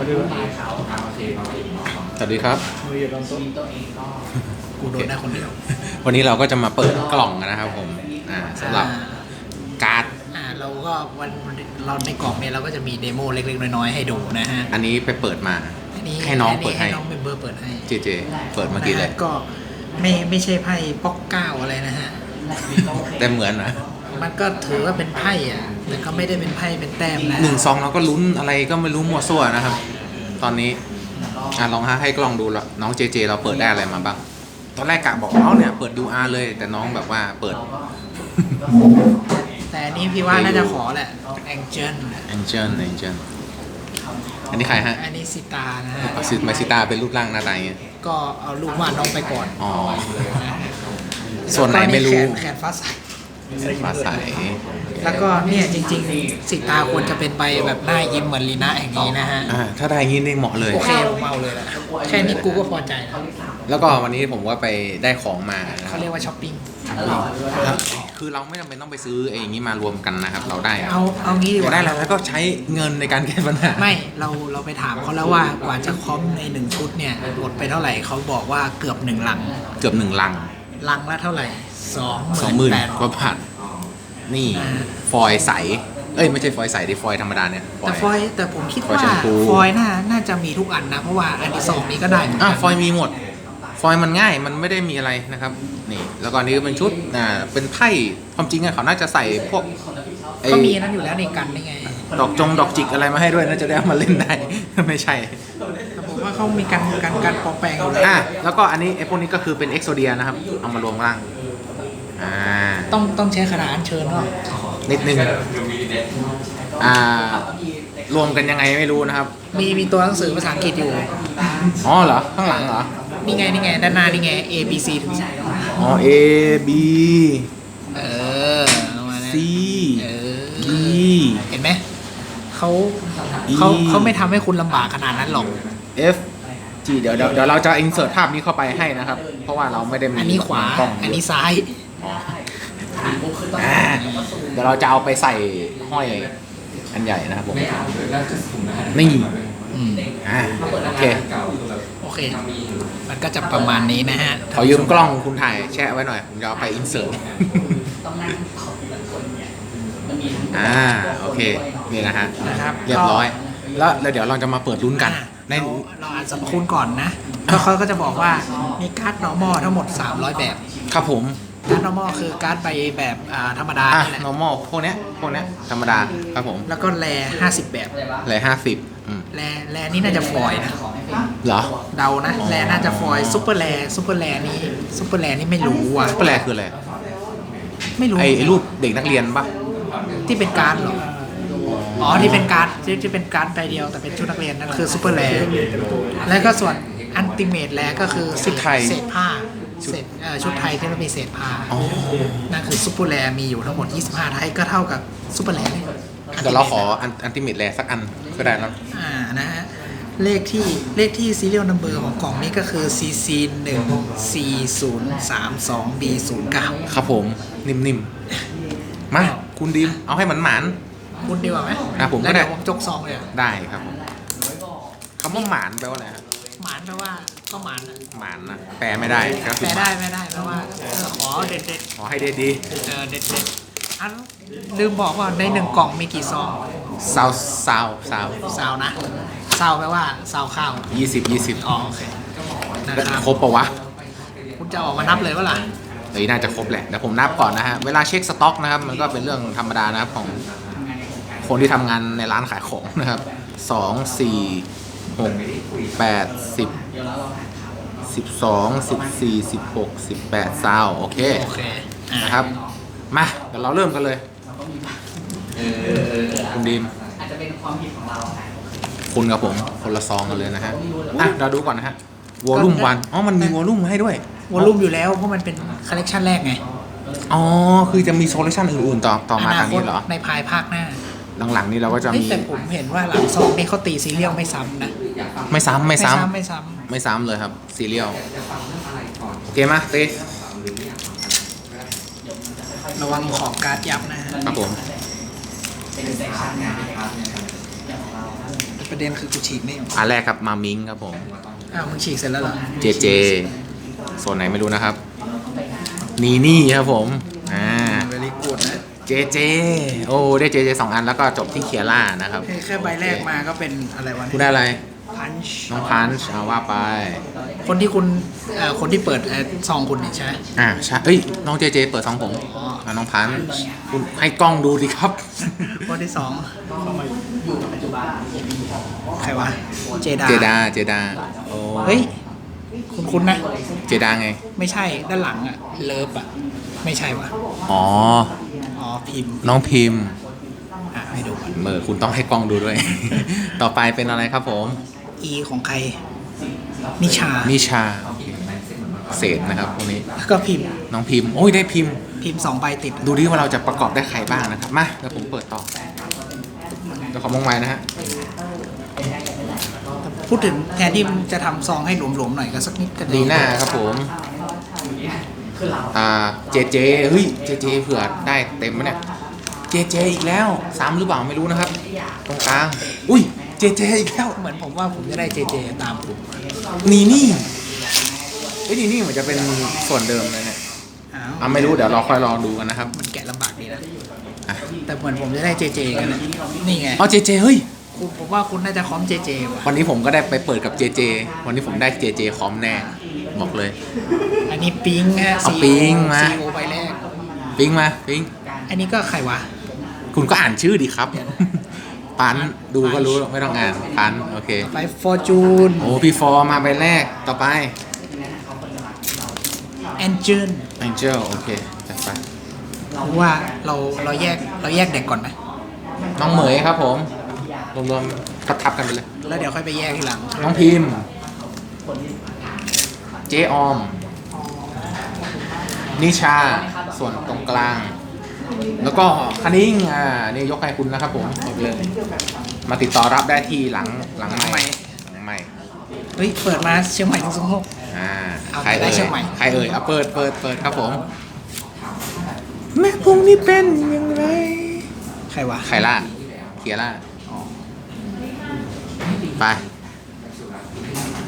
สวัสดีครับสวัสดีครับ มือเหยียบลำต้นกูโดนได้คนเดียว วันนี้เราก็จะมาเปิดกล่องกันนะครับผมอ่าสำหรับการ์ด อ่าเราก็วันเราในกล่องเนี่ยเราก็จะมีเดโมเล็กๆ น้อยๆ ให้ดูนะฮะอันนี้ไปเปิดมาอันนี้ให้น้องเปิดให้ น้องเมมเบอร์เปิดให้เจเจ เปิดเมื่อกี้เลย นะฮะก็ไม่ไม่ใช่ไพ่ป๊อกเก้าอะไรนะฮะ แต่เหมือนนะ มันก็ถือว่าเป็นไพ่อะแต่ก็ไม่ได้เป็นไพ่เป็นแต้มนะหนึ่งซองเราก็ลุ้นอะไรก็ไม่รู้มั่วซั่วนะครับ ตอนนี้อะลองให้กล้องดูแล้วน้องเจเจ เราเปิดได้อะไรมาบ้าง ตอนแรกกะบอกเอาเนี่ยเปิดดูอาร์เลย แต่น้องแบบว่าเปิด แต่อันนี้พี่ว่าน่าจะขอแหละแองเจิล Angel Angel อันนี้ใครฮะ อันนี้สิตานะฮะซิมาซิตาเป็นรูปร่างหน้าตาอย่างเงี้ย ก็เอาลูกวาดน้องไปก่อน อ๋อ ส่วนไหนไม่รู้ แขนแขนฟ้าใส ฟ้าใสแล้วก็เนี่ยจริงๆสิตาควรจะเป็นใบแบบหน้ายิ้มเหมือนลีน่าอย่างนี้นะฮะ อ่าถ้าได้อย่างงี้นี่เหมาะเลย โอเคผมเอาเลยแหละแค่นี้กูก็พอใจแล้วแล้วก็วันนี้ผมก็ไปได้ของมานะคเขารับเรียกว่าช้อปปิ้งคือเราไม่จำเป็นต้องไปซื้อไอ้อย่างนี้มารวมกันนะครับ เราได้เอาเอางี้ดีกเราว่า ได้แล้วแล้วก็ใช้เงินในการแก้ปัญหา ไม่เราเราไปถามเขาแล้วว่ากว่าจะคอมในหนึ่งชุดเนี่ยหมดไปเท่าไหร่เขาบอกว่าเกือบหนึ่งลัง เกือบหนึ่งลัง ลังละเท่าไหร่ สองหสองหมื่มื่นนแปดกว่าบาทนี่อ่าฟอยล์ใส เอ้ยไม่ใช่ฟอยล์ใสดิฟอยล์ธรรมดาเนี่ย แต่ฟอยล์แต่ผมคิดฟอยล์ว่าแชมพูฟอยล์น่าน่าจะมีทุกอันนะ เพราะว่าอันที่สองนี้ก็ได้เหมือนอะกันฟอยล์มีหมด ฟอยล์มันง่ายมันไม่ได้มีอะไรนะครับนี่แล้วก็อันนี้ก็เป็นชุดอ่าเป็นไพ่ความจริงอะเขาน่าจะใส่พวกไอ้ก็มีอันนั้นอยู่แล้วในกันนี่ไง ดอกจงดอกจิกอะไรมาให้ด้วยน่าจะได้เอามาเล่นได้ไม่ใช่แต่ผมว่าเขามีการการการปลอมแปลงอยู่แล้วอะแล้วก็อันนี้ไอ้พวกนี้ก็คือเป็นเอ็กโซเดียนะครับเอามารวมล่าง อ่า ต้องต้องใช้ขนาดอัญเชิญเนาะนิดนึง อ่า รวมกันยังไงไม่รู้นะครับ มีมีตัวหนังสือภาษาอังกฤษอยู่ อ๋อเหรอ ข้างหลังเหรอ นี่ไงนี่ไงด้านหน้านี่ไง A B C ถึง Z อ๋อ A B เออเอามานะ C เออ E เห็นไหมเขา E เขาเขาไม่ทำให้คุณลำบากขนาดนั้นหรอก F G เดี๋ยวเดี๋ยวเดี๋ยวเราจะอินเสิร์ตภาพนี้เข้าไปให้นะครับ เพราะว่าเราไม่ได้มีอันนี้ขวา กล้องอันนี้ซ้าย อ่าเดี๋ยวเราจะเอาไปใส่ห้อยอันใหญ่นะครับผมนี่ อืมอ่าโอเคโอเคมันก็จะประมาณนี้นะฮะขอยืมกล้องคุณถ่ายแชะไว้หน่อย ผมจะเอาไปอินเสิร์ตอ่าโอเคนี่นะฮะ นะครับเรียบร้อย แล้วแล้วเดี๋ยวเราจะมาเปิดลุ้นกัน ในเราเราอ่านสรรพคุณก่อนนะก็เขาก็จะบอกว่ามีการ์ด normal ทั้งหมด 300 แบบ ครับผม การ์ด normal คือการ์ดใบแบบอ่าธรรมดาอะ นี่แหละ normal พวกเนี้ยพวกเนี้ยธรรมดาครับผมแล้วก็แร50แบบเลยห้าสิบอืมแรแรนี่น่าจะฟอยล์นะ เหรอเดานะแรน่าจะฟอยซูเปอร์แรซูเปอร์แรนี่ซูเปอร์แรนี่ไม่รู้ว่ะแปลคืออะไรไม่รู้ไอ้ไอ้รูปเด็กนักเรียนปะที่เป็นการ์ดเหรออ๋อที่เป็นการ์ดที่ที่เป็นการ์ดใบเดียวแต่เป็นชุดนักเรียนนั่นคือซูเปอร์แรแล้วก็ส่วนอันติเมทแรก็คือชุดไทยเศษผ้า เศษเอ่อชุดไทยที่มันมีเศษผ้าอ๋อ นั่นคือซูเปอร์แรมีอยู่ทั้งหมด 25 ไทยก็เท่ากับซูเปอร์แรเลยเดี๋ยวเราขออันอันติเมตแลสักอันก็ได้แล้วอ่านะฮะเลขที่เลขที่ serial number ของกล่องนี้ก็คือ CC 1 C 0 3 2 B 0 9ครับผมนิ่มๆ มาคุณดีมเอาให้มันหมานคุณดีกว่าไหมอะผมก็แล้วได้ เดี๋ยวผมจกซองเลยอะๆได้ครับผมคำว่าหมานแปลว่าอะไรครับหมานแปลว่า ก็หมานอะหมานนะแปลไม่ได้ก็คือแต่ได้ไม่ได้แปลว่าเออขอเด็ดเด็ดขอให้ได้ดีๆเออเด็ดเด็ดๆอันลืมบอกว่าในหนึ่งกล่องมีกี่ซองซาวซาวซาวซาวนะซาวแปลว่าซาวข้าวยี่สิบยี่สิบอ๋อโอเคนะครับครบปะวะ คุณจะออกมานับเลยว่าล่ะ เฮ้ยน่าจะครบแหละเดี๋ยวผมนับก่อนนะฮะ เวลาเช็คสต็อกนะครับ มันก็เป็นเรื่องธรรมดานะครับของคนที่ทำงานในร้านขายของนะครับสองสี่หกแปดสิบ สิบสองสิบสี่สิบหกสิบแปดซาวโอเค โอเคอะนะครับ มาเดี๋ยวเราเริ่มกันเลยคุณดีมคุณกับผมคนละซองกันเลยนะฮะ อะ เราดูก่อนนะฮะวอลลุ่มวันอ๋อ มันมีวอลลุ่มมาให้ด้วย วอลลุ่มอยู่แล้วเพราะมันเป็นคอลเลกชันแรกไงอ๋อ คือจะมีโซลูชันอื่นๆ ต่อต่อมาอทางนี้เหรอ ในภายภาคหน้า หลังๆ นี้เราก็จะเฮ้ยมี แต่ผมเห็นว่าหลังซองนี่เขาตีซีเรียลไม่ซ้ำนะ ไม่ซ้ำไม่ซ้ำไม่ซ้ไม่ซ้ำเลยครับซีเรียลโอเคมาเต้ำระวังขอบการ์ดยับนะฮะครับผมเป็นประเด็นคือกูฉีกไม่ออกอันแรกครับมามิงครับผมอ้าวมึงฉีกเสร็จแล้วเหรอเจเจโซนไหนไม่รู้นะครับนีนี่ครับผมอ่าเวลีกูดนะเจเจโอ้ได้เจเจสองอันแล้วก็จบที่เคียร่านะครับแค่แค่ใบแรกมาก็เป็นอะไรวะคุณได้อะไรพั นช์น้องพันช์เอาว่าไป คนที่คุณเอ่อคนที่เปิดเอ่อซองคุณนี่ใช่ไหมอ่าใช่เอ้ย น้องเจเจเปิดซองผมอ๋ออะน้องพันช์คุณให้กล้องดูดิครับ คนที่สองใครวะเจดาเจดา เจดา โอ้เฮ้ย คุณคุณนะ เจดาไง ไม่ใช่ด้านหลังอะเลิฟอะไม่ใช่วะอ๋อ อ๋อพิมพ์น้องพิมพ์ อะให้ดูก่อน เมื่อคุณต้องให้กล้องดูด้วย ต่อไปเป็นอะไรครับผม อีของใคร นิชา นิชาโอเคเศษนะครับพวกนี้แล้วก็พิมพ์ น้องพิมพ์ โอ้ยได้พิมพ์ พิมพ์สองใบติด ดูดิว่าเราจะประกอบได้ใครบ้างนะครับ มาเดี๋ยวผมเปิดต่อเดี๋ยวขอมองไว้นะฮะ พูดถึงแทนที่จะทำซองให้หลวมๆหน่อยก็สักนิดก็ดีหน้าครับผมอ่าเจเจเฮ้ยเจเจเผื่อได้เต็มไหมเนี่ย เจเจอีกแล้วซ้ำหรือเปล่าไม่รู้นะครับ ตรงกลาง อุ้ย เจเจอีกแล้วเหมือนผมว่าผมจะได้เจเจตามผมนีนี่เฮ้ยนีนี่เหมือนจะเป็นส่วนเดิมเลยเนี่ยอ้าวอะไม่รู้เดี๋ยวเราค่อยรอดูกันนะครับมันแกะลำบากดีนะอะแต่เหมือนผมจะได้เจเจกันนะนี่ไงเอาเจเจเฮ้ยคุณผมว่าคุณน่าจะคอมเจเจว่ะวันนี้ผมก็ได้ไปเปิดกับเจเจวันนี้ผมได้เจเจคอมแน่บอกเลย อันนี้ปิงฮะเอาปิ๊งมา ซีโอใบแรก ปิ๊งมาปิ๊งอันนี้ก็ใครวะ คุณก็อ่านชื่อดิครับ ปันดูก็รู้ไม่ต้องอ่านปันโอเคไปฟอร์จูนโอ้พี่ฟอร์มาใบแรกต่อไปแอนจิน Angel โอเคจัดไปผมว่าเราเราแยกเราแยกเด็กก่อนไหมน้องเหมยครับผมรวมๆทับทับๆกันไปเลย แล้วเดี๋ยวค่อยไปแยกทีหลัง น้องพิมพ์ เจออม นิชา ส่วนตรงกลาง แล้วก็คณิ้งอ่านี่ยกให้คุณนะครับผมหมดเลยมาติดต่อรับได้ที่หลังหลังไม่หลังไม่เฮ้ยเปิดมาเชียงใหม่ทั้งสองหกอ่าเอาใครได้เอ่ยเชียงใหม่ใครเอ่ยเอาเปิดเปิดเปิดครับผม แม่พงนี่เป็นยังไงใครวะใครล่ะเคียร่าไป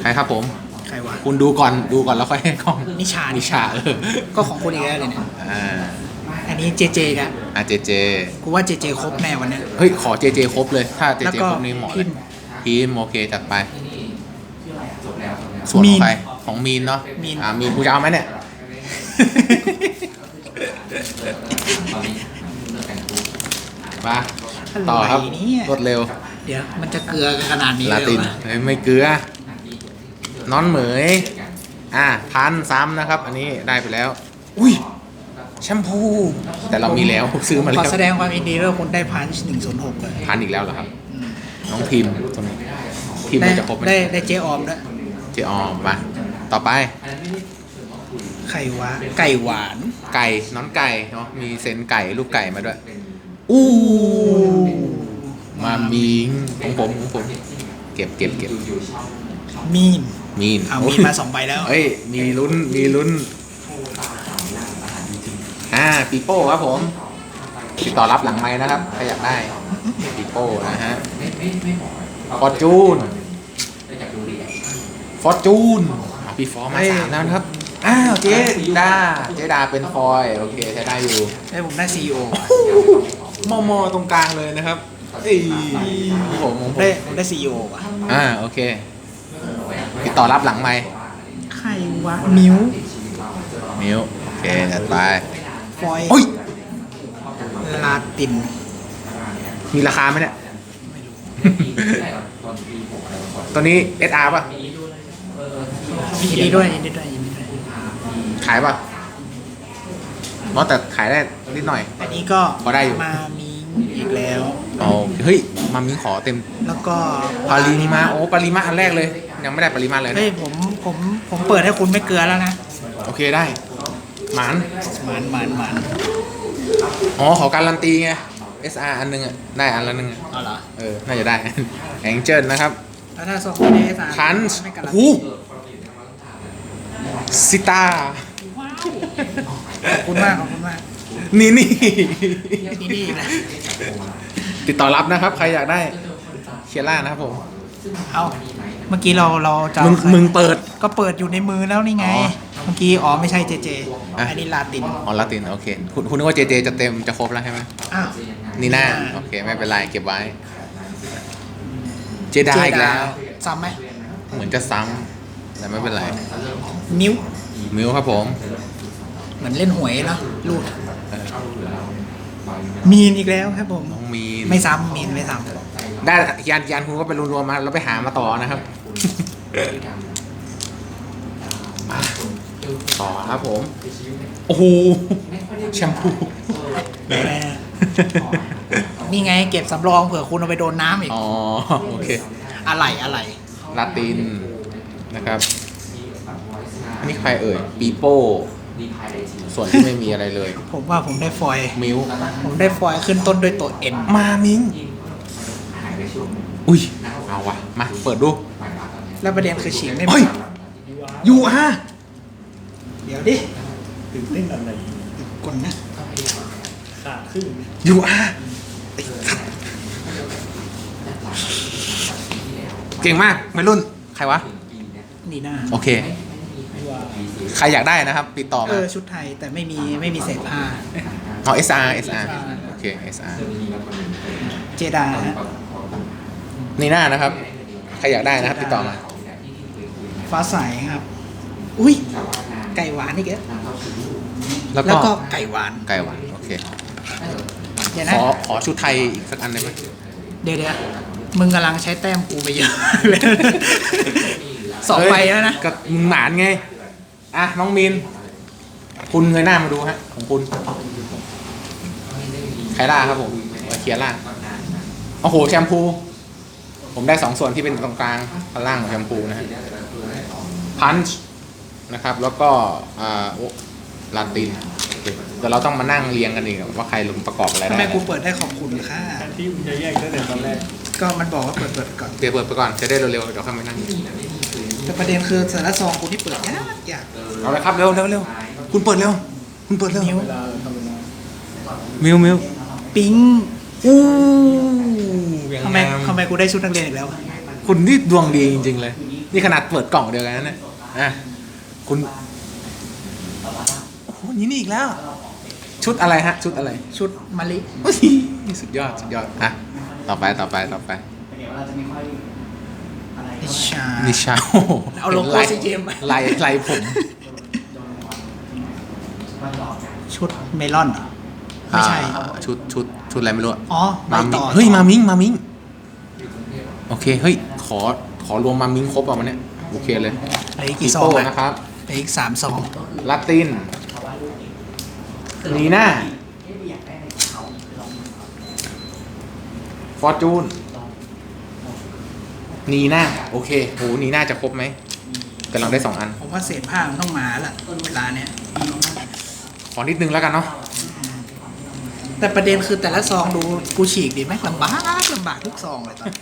ใครครับผมใครวะคุณดูก่อนดูก่อนแล้วค่อยให้กล้องนิชานิชาเออก็ของคุณอีกแล้วเลยเนี่ยอ่า อันนี้เจเจกันอะเจเจกูว่าเจเจครบแน่วันเนี้ยเฮ้ยขอเจเจครบเลย ถ้าเจแล้วเจก็ครบนี่เหมาะเลพิยมพ์ ทีมโอเคจัดไปส่วนมีของนใครของมีนเนาะมีน อ่ามีนกูจะเอาไหมเนี่ย มาต่อครับอะไรเนี่ย รวดเร็ว เดี๋ยวมันจะเกลือกันขนาดนี้ลาเลยตินเหรอเฮ้ยไม่เกลือ น้อนเหมย อะพันซ้ำนะครับ อันนี้ได้ไปแล้ว อุ้ย แชมพู แต่เรามีแล้วซื้อมาขแล้อวแสดงความยินดีด้วยคุณได้พันช์หนึ่งศูนย์หกเลยพันอีกแล้วเหรอครับน้องพิมพ์ตัวนี้พิมพ์ได้มันจะครบไหมได้ได้เจออมด้วยเจออมมาต่อไป ไข่วะไก่หวาน ไก่น้องไก่เนาะมีเซนไก่ลูกไก่มาด้วย อู้มามิงของผมของผมเก็บเก็บเก็บมีนมีนเอามีนมาสองใบแล้ว เอ้ยมีลุ้นมีลุ้น อ่าปีโป้ครับผมติดต่อรับหลังไม้นะครับถ้าอยากได้ปีโป้นะฮะฟอร์จูนฟอร์จูนอะพี่ฟอร์มาสามแล้วนะครับอ้าวเจ๊ดาเจ๊ดาเป็นฟอยล์โอเคใช้ได้อยู่ได้ผมได้ซีโอมอมอตรงกลางเลยนะครับเอ้ยผมผมผมได้ผมได้ซีโอว่ะอ่าโอเคติดต่อรับหลังไม้ไข่วะมิ้วมิวโอเคจัดไป ฟอยโอ้ยลาติน มีราคาไหมเนี่ยตัวนี้ SR ป่ะ ยินดีด้วยยินดีด้วยยินดีด้วยขายป่ะเพราะแต่ขายได้นิดหน่อย อันนี้ก็พอได้อยู่ มามีอีกแล้ว อ๋อเฮ้ย มามีขอเต็ม แล้วก็ปริมาโอ้ปริมาอันแรกเลย ยังไม่ได้ปริมาเลยเฮ้ยผมผมผมเปิดให้คุณไม่เกลือแล้วนะ โอเคได้ หมาน หมันหมันหมันอ๋อขอการันตีไง SR อันหนึงอะ ได้อันละหนึงอะเอาเหรอเออ น่าจะได้ แองเจิลนะครับแล้วถ้าส่งไม่ได้สารคันส์ไม่กันละหูซิตา ขอบคุณมากขอบคุณมากนี่นี่ นี่นี่นะติดต่อรับนะครับ ใครอยากได้เชียร่านะครับผม เอาเมื่อกี้เราเราจะมึงเอาใครมึงเปิด ก็เปิดอยู่ในมือแล้วนี่ไง อ๋อ เมื่อกี้อ๋อไม่ใช่เจเจอะ อันนี้ลาตินอ๋อลาตินโอเค คุณคุณนึกว่าเจเจจะเต็มจะครบแล้วใช่ไหมอ้าว นี่น่า โอเคไม่เป็นไรเก็บไว้ เจไดาอีกแล้ว ซ้ำไหมเหมือนจะซ้ำแต่ไม่เป็นไร นิ้วมิวครับผมเหมือนเล่นหวยเนาะรูดเออมีนอีกแล้วครับผม น้องมีนไม่ซ้ำมีนไม่ซ้ได้ยานยานคุณก็ไปรวมๆมาแล้วไปหามาต่อนะครับ มา ต่อครับผม โอ้โหแชมพูำแหมนี่ไงเก็บสำรองเผื่อคุณเอาไปโดนน้ำอีก อ๋อ โอเค อะไรอะไรลาตินนะครับ อันนี้ใครเอ่ย ปีโป้ ส่วนที่ไม่มีอะไรเลย ผมว่าผมได้ฟอยล์มิว ผมได้ฟอยล์ขึ้นต้นด้วยตัวเอ็นมามิง อุ้ย เอาวะ มา เปิดดู แล้วประเด็นคือฉีกไม่หมเฮ้ย ดยูอาเดี๋ยวดิตื่นเต้นอะไรกดนะขาดครึ่งยูอาเก่งมากไม่รุ่น ใครวะ นี่หน้าโอเค ใครอยากได้นะครับ ติดต่อเอมาอชุดไทยแต่ไม่มีไม่มีเศษผ้า เอา SR SR โอเค SR เจดาฮะนี่หน้านะครับ ใครอยากได้นะครับ ติดต่อมา ฟ้าใสครับ อุ้ย ไก่หวานอีกแล้วแล้วแล้วก็ก็ไก่หวาน ไก่หวานโอเคเดี๋ยวขนะ อขอชุดไทยอีกสักอันได้ไหมเดี๋ยวเดี๋ยวมึงกำลังใช้แต้มกูไปเยอะเลยสองใบแล้วนะเฮ้ยก็มึงหมานไง อะน้องมิน คุณเงยหน้ามาดูฮะ ของคุณใครล่าครับผมมาเคลียร์ล่างโอ้โหแชมพู ผมได้สองส่วนที่เป็นตรงกลางข้างล่างของแชมพูนะฮะพันช์ นะครับ แล้วก็อ่าโอ้ลาตินโอเคเดี๋ยวเราต้องมานั่งเรียงกันอีกว่าใครลงประกอบอะไรทำได้ไมกูเปิดได้ขอบคุณค่ะแทนที่มึงจะแยกตั้งแต่ตอนแรก ก็มันบอกว่าเปิดเปิดก่อนเดี๋ยวเปิดไปก่อนจะได้เร็วๆเดี๋ยวค่อยมานั่งแต่ประเด็นคือแต่ละซองกูที่เปิดยากยากเอาเลยครับเร็วเร็วเร็วคุณเปิดเร็วคุณเปิดเร็วนิ้วเวลาทำเวลามิวมิวปิ๊งอู้ทำไมทำไมกูได้ชุดนักเรียนอีกแล้วอะคุณนี่ดวงดีจริง ๆ เลย นี่ขนาดเปิดกล่องเดียวกันนะเนี่ยอะ คุณโอ้โหนี่นี่อีกแล้ว ชุดอะไรฮะ ชุดอะไรชุดมะลิอุ๊ยสุดยอดสุดยอดอะต่อไปต่อไปต่อไปนิชานิชาโอ้โหเอาโลโก้ลายซีเจมลายลายผม ชุดเมลอนเหรอไม่ใช่ อ่าชุดชุดชุดอะไรไม่รู้อะอ๋อใบมามิต่งอเฮ้ยมามิงมามิงโอเคเฮ้ยขอขอรวมมามิงครบเอามาเนี่ยโอเคเลยเหลืออีกปีกี่ซองโป้อะนะครับ เหลืออีกสามซองลาตินนีน่าฟอร์จูนนีน่าโอเคโหนีน่าจะครบไหมกำลังได้สองอัน ผมว่าเศษผ้ามันต้องมาละเวลาเนี้ยขอนิดนึงแล้วกันเนาะแต่ประเด็นคือแต่ละซองดูกูฉีกดีไหมลำบากลำบากทุกซองเลยตอนนี้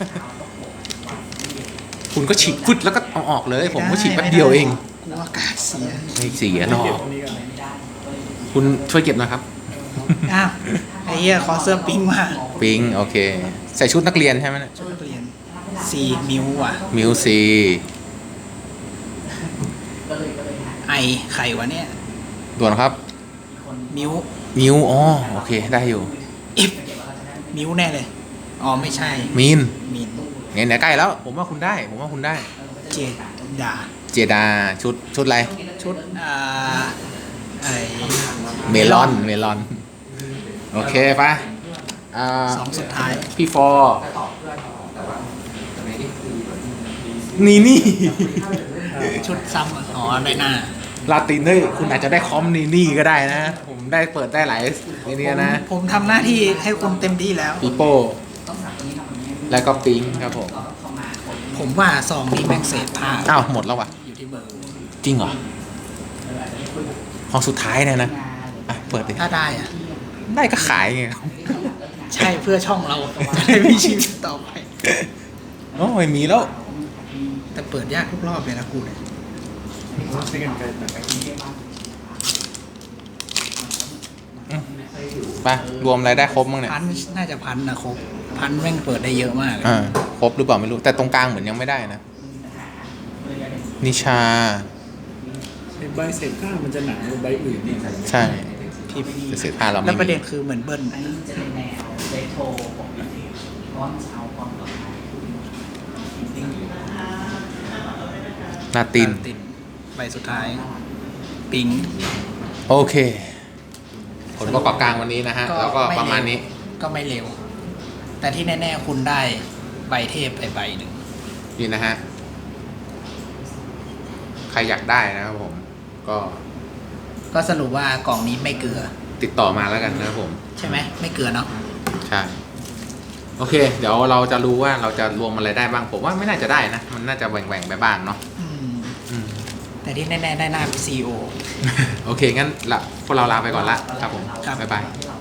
คุณก็ฉีกฟึดแล้วก็เอาออกเลย ผมก็ฉีกแป๊บเดียวเอง กูอากาศเสียไม่เสียหรอเก็บกตรงนี้กันคุณช่วยเก็บหนะครับ อ้าวไอ้เหี้ยขอเสื้อปิ้งมาปิงโอเค ใส่ชุดนักเรียนใช่ไหมเนี่ยชุดนักเรียนซีมิวอะ มิวซีไอไข่วะเนี่ย ด่วนครับ มิวมิวอ๋อโอเค ได้อยู่ อิฟมิวแน่เลย อ๋อไม่ใช่ มีนมินเนี่ยเนี่ยใกล้แล้ว ผมว่าคุณได้ ผมว่าคุณได้ เจดา เจดาชุดชุดอะไร ชุดอ่าไอเมลอนเมลอน โอเคไปะอ่าสองสุดท้ายพี่ฟอร์นี่นี่ ชุดซ้ำอะอ๋อได้หน้าลาตินเฮ้ยคุณอาจจะได้คอมนี่นี่ก็ได้นะ ผมได้เปิดได้หลายไอ้เนี่ยนะผมผมทำหน้าที่ให้คุณเต็มที่แล้วปีโป้แล้วก็ปิงครับผม ผมว่าซองนี้แม่งเศษผ้าอ้าวหมดแล้ววะอยู่ที่มือ จริงเหรอของสุดท้ายเนี่ยนะอะเปิดดิถ้าได้อะได้ก็ขายไงครับใช่เพื่อช่องเราจะได้มีชีวิตต่อไป โอ้ยมีแล้ว แต่เปิดยากทุกรอบเลยนะกูเนี่ยใช้กันไกลตัดไปรวมรายได้ครบมั้งเนี่ยพันน่าจะพันนะครบพันแม่งเปิดได้เยอะมากอ่าครบหรือเปล่าไม่รู้ แต่ตรงกลางเหมือนยังไม่ได้นะ นิชาไอ้ ใบเศษผ้ามันจะหนากว่าใบอื่นนี่ใช่ที่แต่เศษผ้าเราแล้วประเด็นคือเหมือนเบิ้ลอันนี้จะเป็นแนวเรโทรปกติก้อนเอาก้อนต่อไปจริงๆหนาติน ตินใบสุดท้าย ปิง โอเค ผลประกอบกลางวันนี้นะฮะ แล้วก็ประมาณนี้ ก็ไม่เร็ว แต่ที่แน่ ๆ คุณได้ใบเทพไปใบหนึ่ง นี่นะฮะ ใครอยากได้นะครับผม ก็ก็สรุปว่ากล่องนี้ไม่เกลือ ติดต่อมาแล้วกันนะครับผม ใช่ไหมไม่เกลือเนาะใช่ โอเค เดี๋ยวเราจะรู้ว่าเราจะรวมอะไรได้บ้าง ผมว่าไม่น่าจะได้นะ มันน่าจะแหว่งๆไปบ้างเนาะอืมอืม แต่ที่แน่ๆได้หน้าซีโอ โอเค งั้นละพวกเราลาไปก่อนละครับผม ครับ บ๊ายบายที่เรา